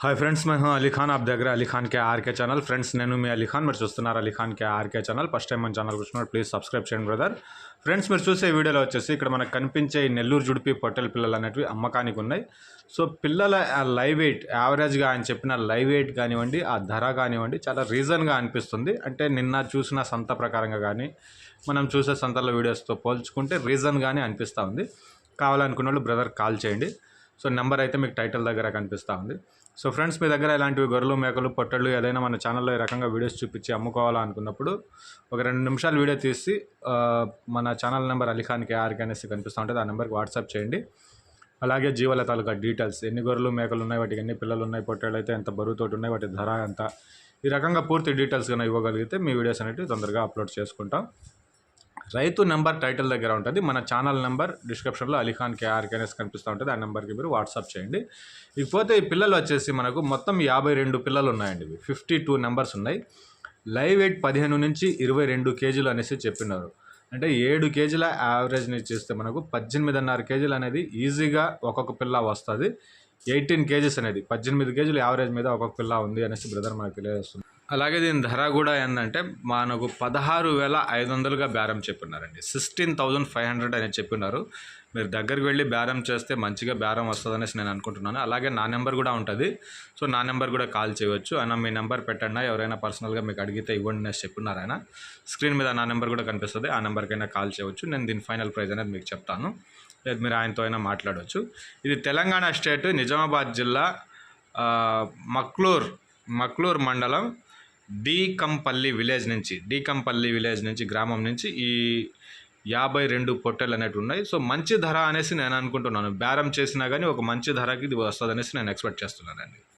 Hi friends మేము అలీ ఖాన్ ఆప్ దగ్గర అలీ ఖాన్ కే ఆర్కే ఛానల్ ఫ్రెండ్స్ నేను మీ అలీ ఖాన్ మీరు చూస్తున్నారు అలీ ఖాన్ కే R K channel first time మన ఛానల్ చూస్తున్నారు ప్లీజ్ సబ్స్క్రైబ్ చేయండి బ్రదర్ ఫ్రెండ్స్ మీరు చూసే వీడియోలో వచ్చేసి ఇక్కడ మనకు కనిపించే ఈ నెల్లూరు జుడిపి పొట్టెల పిల్లలు అనేటివి అమ్మకానికి ఉన్నాయి సో పిల్లల లైవ్ వెయిట్ యావరేజ్గా ఆయన చెప్పిన లైవ్ వెయిట్ కానివ్వండి ఆ ధర కానివ్వండి చాలా రీజన్గా అనిపిస్తుంది అంటే నిన్న చూసిన సంత ప్రకారంగా కానీ మనం చూసే సంతల వీడియోస్తో పోల్చుకుంటే రీజన్గానే అనిపిస్తూ ఉంది కావాలనుకున్న వాళ్ళు బ్రదర్ కాల్ చేయండి సో నెంబర్ అయితే మీకు టైటిల్ దగ్గర కనిపిస్తూ ఉంది సో ఫ్రెండ్స్ మీ దగ్గర ఇలాంటివి గొర్రెలు మేకలు పొట్టళ్ళు ఏదైనా మన ఛానల్లో ఈ రకంగా వీడియోస్ చూపించి అమ్ముకోవాలనుకున్నప్పుడు ఒక రెండు నిమిషాలు వీడియో తీసి మన ఛానల్ నెంబర్ అలీఖాన్ కేఆర్కి అనేసి కనిపిస్తూ ఉంటుంది ఆ నెంబర్కి వాట్సాప్ చేయండి. అలాగే జీవాల తాలూకా డీటెయిల్స్ ఎన్ని గొర్రెలు మేకలు ఉన్నాయి వాటికి ఎన్ని పిల్లలు ఉన్నాయి పొట్టేళ్ళు అయితే ఎంత బరువుతోటి ఉన్నాయి వాటి ధర ఎంత ఈ రకంగా పూర్తి డీటెయిల్స్ కన్నా ఇవ్వగలిగితే మీ వీడియోస్ అనేవి తొందరగా అప్లోడ్ చేసుకుంటాం. రైతు నెంబర్ టైటిల్ దగ్గర ఉంటుంది. మన ఛానల్ నెంబర్ డిస్క్రిప్షన్లో అలీఖాన్ కేఆర్కేఎస్ అనేసి కనిపిస్తూ ఉంటుంది. ఆ నెంబర్కి మీరు వాట్సాప్ చేయండి. ఇకపోతే ఈ పిల్లలు వచ్చేసి మనకు మొత్తం యాభై రెండు పిల్లలు ఉన్నాయండి ఇవి. ఫిఫ్టీ టూ నెంబర్స్ ఉన్నాయి. లైవ్ వెయిట్ పదిహేను నుంచి ఇరవై రెండు కేజీలు అనేసి చెప్పినారు. అంటే ఏడు కేజీల యావరేజ్ని చేస్తే మనకు పద్దెనిమిదిన్నర కేజీలు అనేది ఈజీగా ఒక్కొక్క పిల్ల వస్తుంది. ఎయిటీన్ కేజీస్ అనేది పద్దెనిమిది కేజీలు యావరేజ్ మీద ఒక్కొక్క పిల్ల ఉంది అనేసి బ్రదర్ మనకు తెలియజేస్తుంది అలాగే దీని ధర కూడా ఏంటంటే మనకు పదహారు వేల ఐదు వందలుగా బేరం చెప్పినారండి సిక్స్టీన్ థౌజండ్ ఫైవ్ హండ్రెడ్ అనేది చెప్పినారు మీరు దగ్గరికి వెళ్ళి బేరం చేస్తే మంచిగా బేరం వస్తుంది అనేసి నేను అనుకుంటున్నాను. అలాగే నా నెంబర్ కూడా ఉంటుంది. సో నా నెంబర్ కూడా కాల్ చేయవచ్చు అయినా మీ నెంబర్ పెట్టండి. ఎవరైనా పర్సనల్గా మీకు అడిగితే ఇవ్వండి అనేసి చెప్పినారు ఆయన. స్క్రీన్ మీద నా నెంబర్ కూడా కనిపిస్తుంది. ఆ నెంబర్కైనా కాల్ చేయవచ్చు నేను దీని ఫైనల్ ప్రైజ్ అనేది మీకు చెప్తాను. లేదు మీరు ఆయనతో అయినా మాట్లాడవచ్చు ఇది తెలంగాణ స్టేట్ నిజామాబాద్ జిల్లా మక్లూర్ మక్లూర్ మండలం డీకంపల్లి విలేజ్ నుంచి డీకంపల్లి విలేజ్ నుంచి గ్రామం నుంచి ఈ యాభై రెండు పొట్టెలు అనేవి ఉన్నాయి. సో మంచి ధర అనేసి నేను అనుకుంటున్నాను. బేరం చేసినా కానీ ఒక మంచి ధరకి ఇది వస్తుంది అనేసి నేను ఎక్స్పెక్ట్ చేస్తున్నానండి.